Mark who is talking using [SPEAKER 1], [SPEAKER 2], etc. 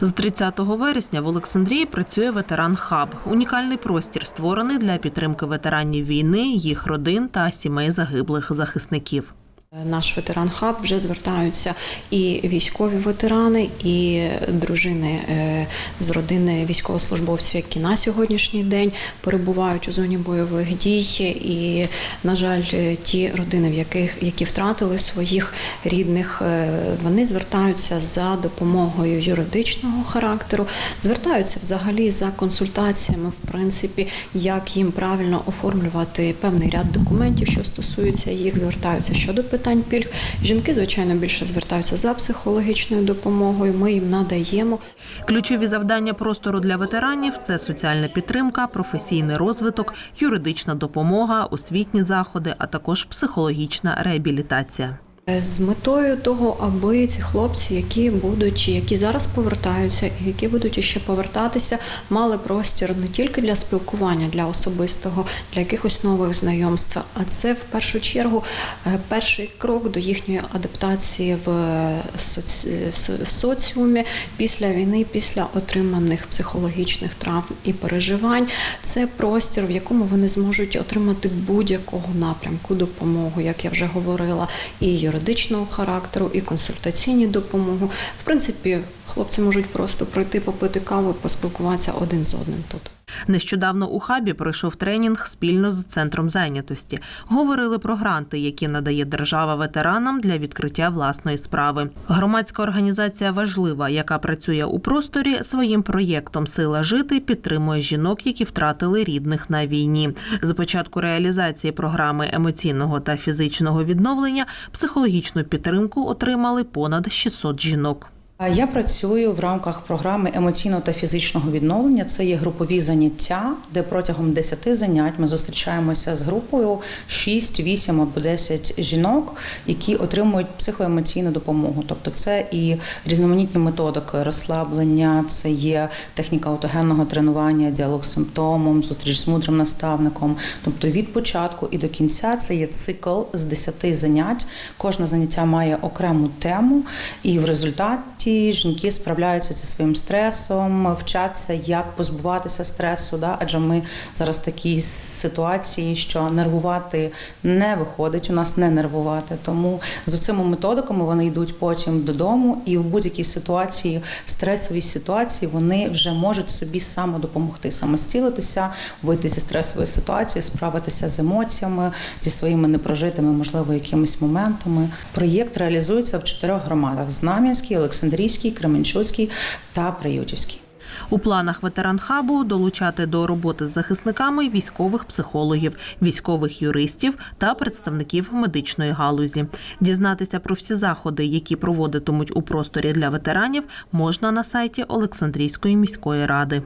[SPEAKER 1] З 30 вересня в Олександрії працює ветеран хаб. Унікальний простір створений для підтримки ветеранів війни, їх родин та сімей загиблих захисників.
[SPEAKER 2] Наш ветеран хаб вже звертаються і військові ветерани, і дружини е, з родини військовослужбовців, які на сьогоднішній день перебувають у зоні бойових дій. І, на жаль, е, ті родини, в яких які втратили своїх рідних, е, вони звертаються за допомогою юридичного характеру, звертаються взагалі за консультаціями, в принципі, як їм правильно оформлювати певний ряд документів, що стосуються їх, звертаються щодо питань пільг. Жінки, звичайно, більше звертаються за психологічною допомогою. Ми їм надаємо.
[SPEAKER 1] Ключові завдання простору для ветеранів це соціальна підтримка, професійний розвиток, юридична допомога, освітні заходи, а також психологічна реабілітація.
[SPEAKER 2] З метою того, аби ці хлопці, які будуть, які зараз повертаються, і які будуть іще повертатися, мали простір не тільки для спілкування, для особистого, для якихось нових знайомств, а це в першу чергу е, перший крок до їхньої адаптації в соціумі після війни, після отриманих психологічних травм і переживань. Це простір, в якому вони зможуть отримати будь-якого напрямку допомогу, як я вже говорила, і юридичного характеру, і консультаційні допомоги. В принципі, хлопці можуть просто пройти попити каву поспілкуватися один з одним тут.
[SPEAKER 1] Нещодавно у хабі пройшов тренінг спільно з центром зайнятості. Говорили про гранти, які надає держава ветеранам для відкриття власної справи. Громадська організація важлива, яка працює у просторі своїм проєктом Сила жити підтримує жінок, які втратили рідних на війні. З початку реалізації програми емоційного та фізичного відновлення психологічну підтримку отримали понад 600 жінок.
[SPEAKER 3] Я працюю в рамках програми емоційного та фізичного відновлення. Це є групові заняття, де протягом 10 занять ми зустрічаємося з групою 6, 8 або 10 жінок, які отримують психоемоційну допомогу. Тобто, це і різноманітні методики розслаблення, це є техніка автогенного тренування, діалог з симптомом, зустріч з мудрим наставником. Тобто від початку і до кінця це є цикл з 10 занять. Кожне заняття має окрему тему, і в результаті жінки справляються зі своїм стресом, вчаться, як позбуватися стресу. Да? Адже ми зараз в такій ситуації, що нервувати не виходить, у нас не нервувати. Тому з цими методиками вони йдуть потім додому, і в будь-якій ситуації, стресовій ситуації, вони вже можуть собі самодопомогти, самостілитися, вийти зі стресової ситуації, справитися з емоціями, зі своїми непрожитими, можливо, якимись моментами. Проєкт реалізується в чотирьох громадах: Знам'янській, Олександрійській, Кременчуцькій та Приютівській.
[SPEAKER 1] У планах ветеранхабу долучати до роботи з захисниками військових психологів, військових юристів та представників медичної галузі. Дізнатися про всі заходи, які проводитимуть у просторі для ветеранів, можна на сайті Олександрійської міської ради.